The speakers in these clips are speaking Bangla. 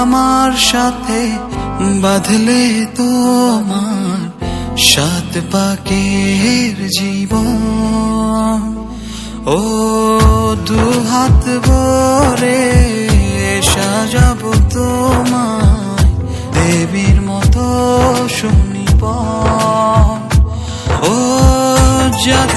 আমার সাথে বাঁধলে তোমার সাত পাকের জীবন। ও দু হাত ভরে সাজাবো তোমায় দেবীর মতো শুনিব ও জাত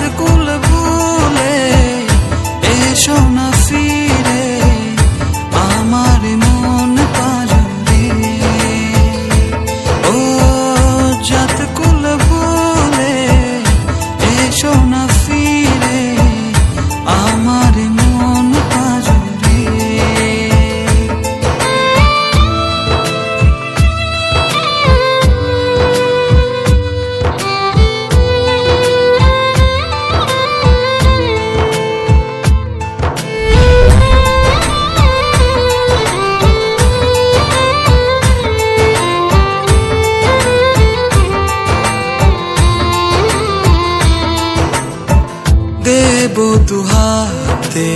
দুহাতে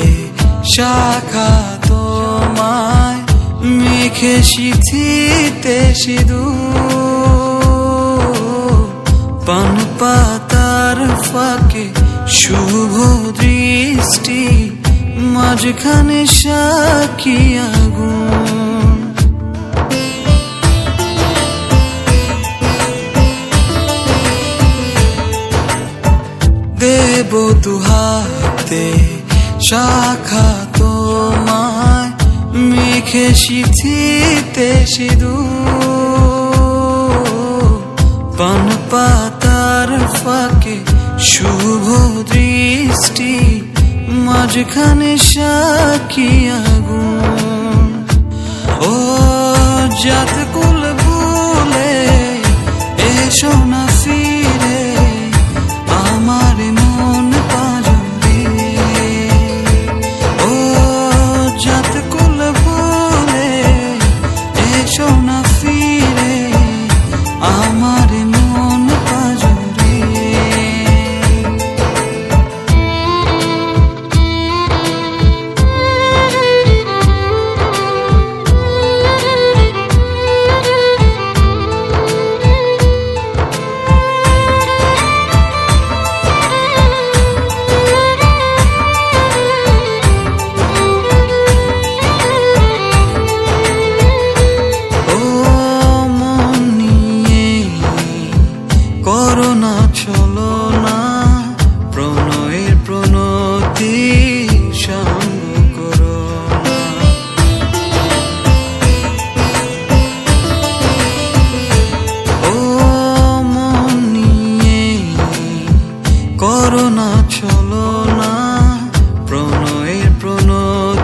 শাখা তোমায় মেখে সিথিতে সিধু পান পাতার ফাঁকে শুভ দৃষ্টি, মাঝখানে সাক্ষী আগুন দেব দুহাতে শাখা তোমায় মেখে সিথিতে সিধু পান পাতার ফাঁকে শুভ দৃষ্টি, মাঝখানে সাক্ষী আগুন। ও জাত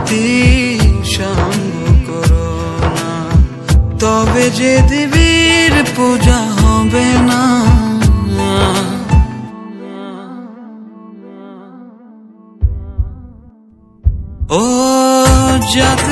প্রণতি সঙ্গ করোনা তবে যে দেবীর পূজা হবে না। ও জাত